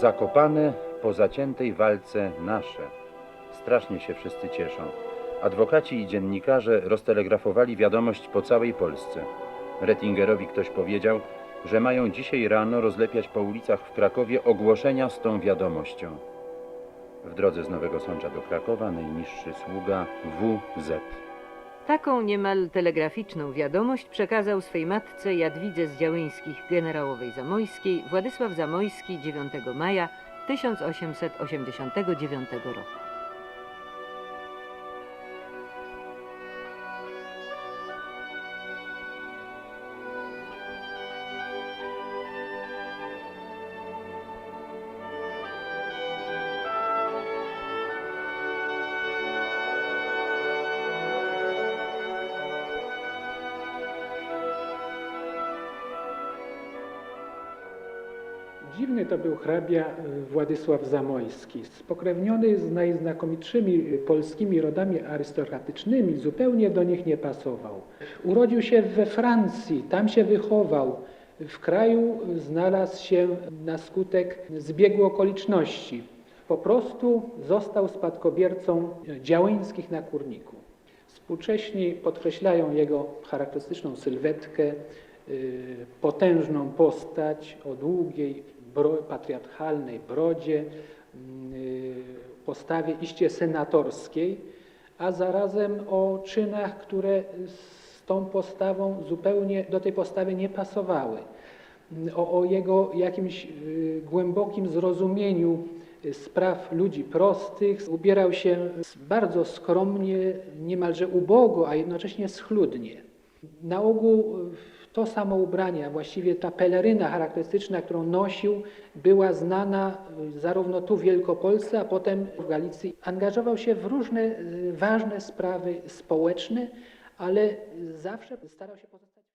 Zakopane po zaciętej walce nasze. Strasznie się wszyscy cieszą. Adwokaci i dziennikarze roztelegrafowali wiadomość po całej Polsce. Rettingerowi ktoś powiedział, że mają dzisiaj rano rozlepiać po ulicach w Krakowie ogłoszenia z tą wiadomością. W drodze z Nowego Sącza do Krakowa najniższy sługa WZ. Taką niemal telegraficzną wiadomość przekazał swej matce Jadwidze z Działyńskich generałowej Zamojskiej Władysław Zamojski 9 maja 1889 roku. Dziwny to był hrabia y, Władysław Zamojski, spokrewniony z najznakomitszymi polskimi rodami arystokratycznymi, zupełnie do nich nie pasował. Urodził się we Francji, tam się wychował. W kraju znalazł się na skutek zbiegu okoliczności. Po prostu został spadkobiercą działyńskich na kurniku. Współcześni podkreślają jego charakterystyczną sylwetkę, y, potężną postać o długiej, bro, patriarchalnej brodzie, y, postawie iście senatorskiej, a zarazem o czynach, które z tą postawą zupełnie do tej postawy nie pasowały. O, o jego jakimś y, głębokim zrozumieniu y, spraw ludzi prostych. Ubierał się bardzo skromnie, niemalże ubogo, a jednocześnie schludnie. Na ogół to samo ubranie, a właściwie ta peleryna charakterystyczna, którą nosił, była znana y, zarówno tu w Wielkopolsce, a potem w Galicji. Angażował się w różne y, ważne sprawy społeczne, ale zawsze starał się pozostać